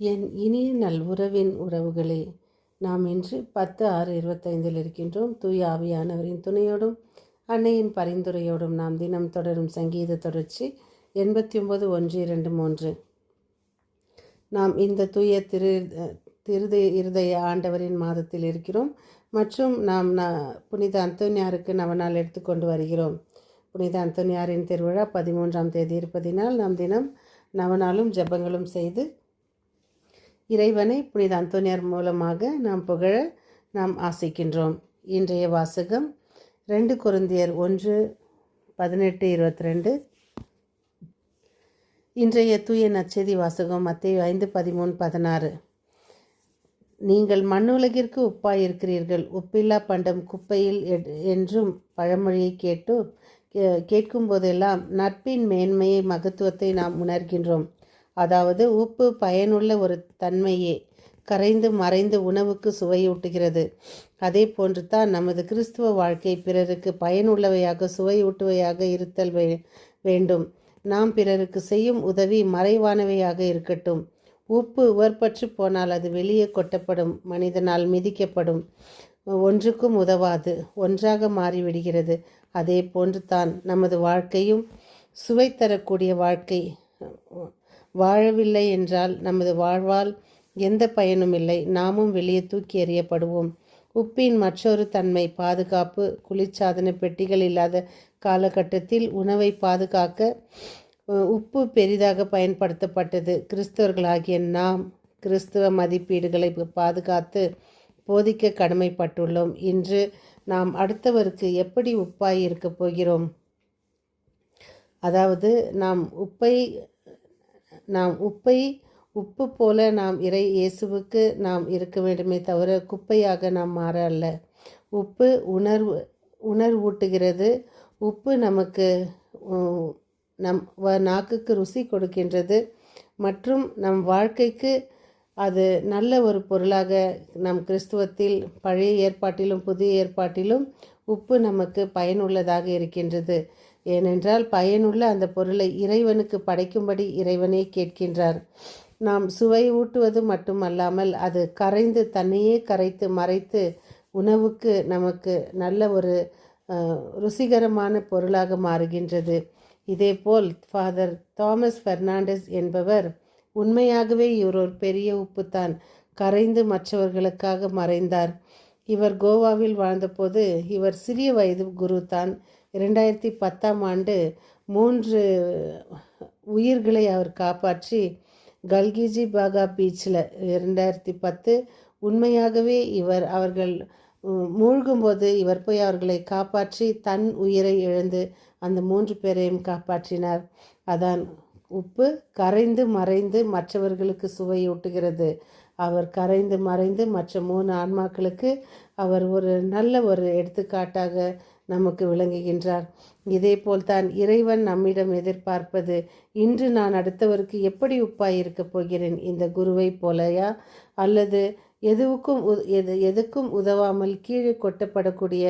என் இனிய நல்உறவின் உறவுகளே நாம் இன்று பத்து ஆறு இருபத்தைந்தில் இருக்கின்றோம். தூய ஆவியானவரின் துணையோடும் அன்னையின் பரிந்துரையோடும் நாம் தினம் தொடரும் சங்கீத தொடர்ச்சி எண்பத்தி ஒன்பது ஒன்று இரண்டு மூன்று. நாம் இந்த தூய திரு திருத இருதய ஆண்டவரின் மாதத்தில் இருக்கிறோம். மற்றும் நாம் ந புனித அந்தோனியாருக்கு நவநாள் எடுத்துக்கொண்டு வருகிறோம். புனித அந்தோனியாரின் திருவிழா பதிமூன்றாம் தேதி இருப்பதினால் நாம் தினம் நவநாளும் ஜெபங்களும் செய்து இறைவனை புனித அந்தோனியார் மூலமாக நாம் புகழ நாம் ஆசிக்கின்றோம். இன்றைய வாசகம் ரெண்டு குருந்தியர் ஒன்று பதினெட்டு இருபத்தி ரெண்டு இன்றைய தூய நச்செதி வாசகம் மத்திய ஐந்து பதிமூணு பதினாறு. நீங்கள் மண்ணுலகிற்கு உப்பாய் இருக்கிறீர்கள் உப்பில்லா பண்டம் குப்பையில் எட்- என்றும் பழமொழியை கேட்டு கே- கேட்கும் போதெல்லாம் நட்பின் மேன்மையை மகத்துவத்தை நாம் உணர்கின்றோம். அதாவது உப்பு பயனுள்ள ஒரு தன்மையே கரைந்து மறைந்து உணவுக்கு சுவையூட்டுகிறது. அதே போன்று தான் நமது கிறிஸ்துவ வாழ்க்கை பிறருக்கு பயனுள்ளவையாக சுவையூட்டுவையாக இருத்தல் வே- வேண்டும். நாம் பிறருக்கு செய்யும் உதவி மறைவானவையாக இருக்கட்டும். உப்பு உவர்பற்று போனால் அது வெளியே கொட்டப்படும் மனிதனால் மிதிக்கப்படும். ஒன்றுக்கும் உதவாது ஒன்றாக மாறிவிடுகிறது. அதே போன்று தான் நமது வாழ்க்கையும் சுவை தரக்கூடிய வாழ்க்கை வாழவில்லை என்றால் நமது வாழ்வால் எந்த பயனும் இல்லை. நாமும் வெளியே தூக்கி எறியப்படுவோம். உப்பின் மற்றொரு தன்மை பாதுகாப்பு. குளிர்சாதன பெட்டிகள் இல்லாத காலகட்டத்தில் உணவை பாதுகாக்க உப்பு பெரிதாக பயன்படுத்தப்பட்டது. கிறிஸ்தவர்களாகிய நாம் கிறிஸ்துவ மதிப்பீடுகளை பாதுகாத்து போதிக்க கடமைப்பட்டுள்ளோம். இன்று நாம் அடுத்தவருக்கு எப்படி உப்பாய் இருக்கப் போகிறோம்? அதாவது நாம் உப்பை நாம் உப்பை உப்பு போல நாம் இறை இயேசுவுக்கு நாம் இருக்க வேண்டுமே தவிர குப்பையாக நாம் மாற அல்ல. உப்பு உணர்வு உணர்வூட்டுகிறது. உப்பு நமக்கு நம் வ- நாக்குக்கு ருசி கொடுக்கின்றது. மற்றும் நம் வாழ்க்கைக்கு அது நல்ல ஒரு பொருளாக நம் கிறிஸ்துவத்தில் பழைய ஏற்பாட்டிலும் புதிய ஏற்பாட்டிலும் உப்பு நமக்கு பயனுள்ளதாக இருக்கின்றது. ஏனென்றால் பயனுள்ள அந்த பொருளை இறைவனுக்கு படைக்கும்படி இறைவனே கேட்கின்றார். நாம் சுவை ஊட்டுவது மட்டுமல்லாமல் அது கரைந்து தன்னையே கரைத்து மறைத்து உணவுக்கு நமக்கு நல்ல ஒரு ருசிகரமான பொருளாக மாறுகின்றது. இதேபோல் ஃபாதர் தாமஸ் பெர்னாண்டஸ் என்பவர் உண்மையாகவே இவர் ஒரு பெரிய உப்புத்தான் கரைந்து மற்றவர்களுக்காக மறைந்தார். இவர் கோவாவில் வாழ்ந்தபோது இவர் சிறிய வயது குரு தான். இரண்டாயிரத்தி பத்தாம் ஆண்டு மூன்று உயிர்களை அவர் காப்பாற்றி கல்கிஜி பாகா பீச்சில் இரண்டாயிரத்தி பத்து. உண்மையாகவே இவர் அவர்கள் மூழ்கும்போது இவர் போய் அவர்களை காப்பாற்றி தன் உயிரை இழந்து அந்த மூன்று பேரையும் காப்பாற்றினார். அதான் உப்பு கரைந்து மறைந்து மற்றவர்களுக்கு சுவையூட்டுகிறது அவர் கரைந்து மறைந்து மற்ற மூணு ஆன்மாக்களுக்கு அவர் ஒரு நல்ல ஒரு எடுத்துக்காட்டாக நமக்கு விளங்குகின்றார். இதேபோல் தான் இறைவன் நம்மிடம் எதிர்பார்ப்பது இன்று நான் அடுத்தவருக்கு எப்படி உப்பாய் இருக்கப் போகிறேன்? இந்த குருவை போலயா? அல்லது எதுவுக்கும் உ- எது எதுக்கும் உதவாமல் கீழே கொட்டப்படக்கூடிய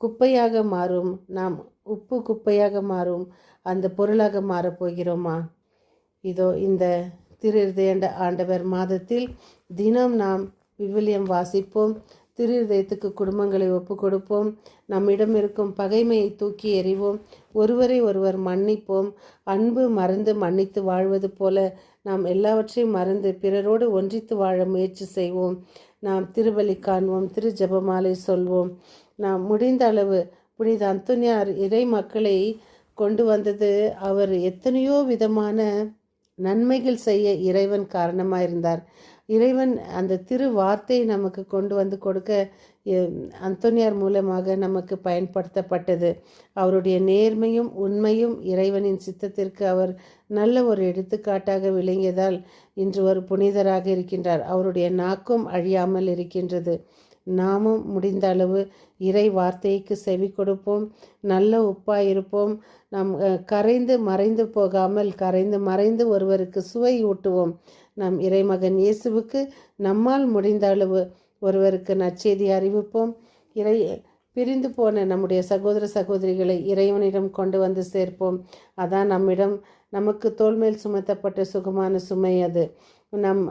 குப்பையாக மாறும் நாம் உப்பு குப்பையாக மாறும் அந்த பொருளாக மாறப் போகிறோமா? இதோ இந்த திரு ஆண்டவர் மாதத்தில் தினம் நாம் விவிலியம் வாசிப்போம். திரு குடும்பங்களை ஒப்பு கொடுப்போம் நம்மிடம் இருக்கும் பகைமையை தூக்கி எறிவோம். ஒருவரை ஒருவர் மன்னிப்போம். அன்பு மறந்து மன்னித்து வாழ்வது போல நாம் எல்லாவற்றையும் மறந்து பிறரோடு ஒன்றித்து வாழ முயற்சி செய்வோம். நாம் திருவலி காண்போம். திரு ஜெபமாலை சொல்வோம். நாம் முடிந்த அளவு புனித அந்தோனியார் இறை மக்களை கொண்டு வந்தது. அவர் எத்தனையோ விதமான நன்மைகள் செய்ய இறைவன் காரணமாக இருந்தார் இறைவன் அந்த திரு வார்த்தையை நமக்கு கொண்டு வந்து கொடுக்க அந்தோனியார் மூலமாக நமக்கு பயன்படுத்தப்பட்டது. அவருடைய நேர்மையும் உண்மையும் இறைவனின் சித்தத்திற்கு அவர் நல்ல ஒரு எடுத்துக்காட்டாக விளங்கியதால் இன்று ஒரு புனிதராக இருக்கின்றார். அவருடைய நாக்கும் அழியாமல் இருக்கின்றது. நாமும் முடிந்த அளவு இறை வார்த்தைக்கு செவி கொடுப்போம். நல்ல உப்பாக இருப்போம் நம் கரைந்து மறைந்து போகாமல் கரைந்து மறைந்து ஒருவருக்கு சுவை ஊட்டுவோம். நம் இறைமகன் இயேசுவுக்கு நம்மால் முடிந்த அளவு ஒருவருக்கு நற்செய்தி அறிவிப்போம். இறை பிரிந்து போன நம்முடைய சகோதர சகோதரிகளை இறைவனிடம் கொண்டு வந்து சேர்ப்போம். அதான் நம்மிடம் நமக்கு தோல்மேல் சுமத்தப்பட்ட சுகமான சுமை அது. நம்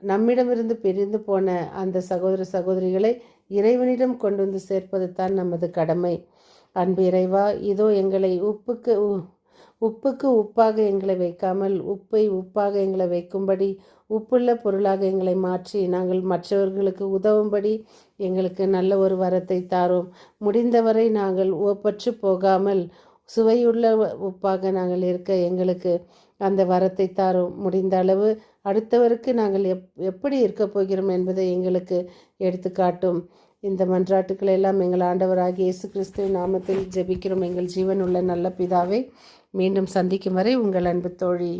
நம்மிடமிருந்து பிரிந்து போன அந்த சகோதர சகோதரிகளை இறைவனிடம் கொண்டு வந்து சேர்ப்பது தான் நமது கடமை. அன்பு இறைவா இதோ எங்களை உப்புக்கு உ- உப்புக்கு உப்பாக எங்களை வைக்காமல் உப்பை உப்பாக எங்களை வைக்கும்படி உப்புள்ள பொருளாக எங்களை மாற்றி நாங்கள் மற்றவர்களுக்கு உதவும்படி எங்களுக்கு நல்ல ஒரு வரத்தை தாரோம். முடிந்தவரை நாங்கள் உவப்பற்று போகாமல் சுவையுள்ள உப்பாக நாங்கள் இருக்க எங்களுக்கு அந்த வரத்தை தாரும். முடிந்த அளவு அடுத்தவருக்கு நாங்கள் எப் எப்படி இருக்க போகிறோம் என்பதை எங்களுக்கு எடுத்துக்காட்டும். இந்த மன்றாட்டுக்களை எல்லாம் எங்கள் ஆண்டவராகிய இயேசு கிறிஸ்துவின் நாமத்தில் ஜெபிக்கிறோம். எங்கள் ஜீவனுள்ள நல்ல பிதாவை மீண்டும் சந்திக்கும் வரை உங்கள் அன்பு தோழி.